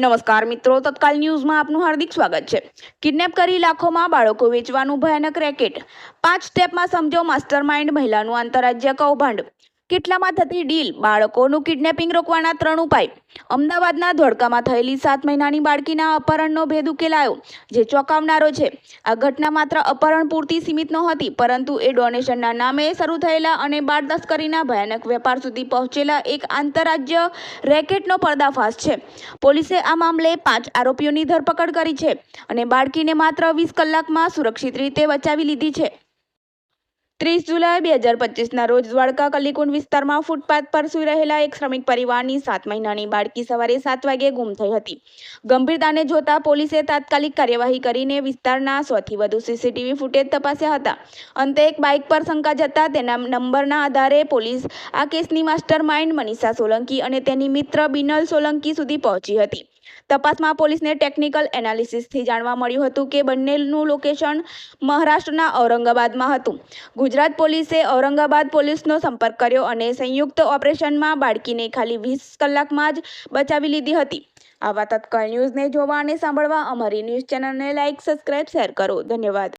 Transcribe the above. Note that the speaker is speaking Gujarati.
નમસ્કાર મિત્રો, તત્કાલ ન્યૂઝમાં આપનું હાર્દિક સ્વાગત છે. કિડનેપ કરી લાખોમાં બાળકો વેચવાનું ભયાનક રેકેટ. પાંચ સ્ટેપમાં સમજો, માસ્ટરમાઇન્ડ મહિલાનું આંતરરાજ્ય કૌભાંડ. કેટલામાં થતી ડીલ? બાળકોનું કિડનેપિંગ રોકવાના ત્રણ ઉપાય. અમદાવાદના ધોળકામાં થયેલી સાત મહિનાની બાળકીના અપહરણનો ભેદ ઉકેલાયો, જે ચોંકાવનારો છે. આ ઘટના માત્ર અપહરણ પૂરતી સીમિત નહોતી, પરંતુ એ ડોનેશનના નામે શરૂ થયેલા અને બાળ તસ્કરીના ભયાનક વેપાર સુધી પહોંચેલા એક આંતરરાજ્ય રેકેટનો પર્દાફાશ છે. પોલીસે આ મામલે પાંચ આરોપીઓની ધરપકડ કરી છે અને બાળકીને માત્ર વીસ કલાકમાં સુરક્ષિત રીતે બચાવી લીધી છે. ત્રીસ જુલાઈ બે હજાર પચીસના રોજ દ્વારકા કલીકુંડ વિસ્તારમાં ફૂટપાથ પર સૂઈ રહેલા એક શ્રમિક પરિવારની સાત મહિનાની બાળકી સવારે સાત વાગે ગુમ થઈ હતી. ગંભીરતાને જોતા પોલીસે તાત્કાલિક કાર્યવાહી કરીને વિસ્તારના સોથી વધુ સીસીટીવી ફૂટેજ તપાસ્યા હતા. અંતે એક બાઇક પર શંકા જતા તેના નંબરના આધારે પોલીસ આ કેસની માસ્ટર માઇન્ડ મનીષા સોલંકી અને તેની મિત્ર બિનલ સોલંકી સુધી પહોંચી હતી. તપાસમાં પોલીસને ટેકનિકલ એનાલિસિસથી જાણવા મળ્યું હતું કે બંનેનું લોકેશન મહારાષ્ટ્રના ઔરંગાબાદમાં હતું. ગુજરાત પોલીસે ઔરંગાબાદ પોલીસનો સંપર્ક કર્યો અને સંયુક્ત ઓપરેશનમાં બાળકીને ખાલી વીસ કલાકમાં જ બચાવી લીધી હતી. આવા તત્કાળ ન્યૂઝને જોવા અને સાંભળવા અમારી ન્યૂઝ ચેનલને લાઇક સબસ્ક્રાઇબ, શેર કરો. ધન્યવાદ.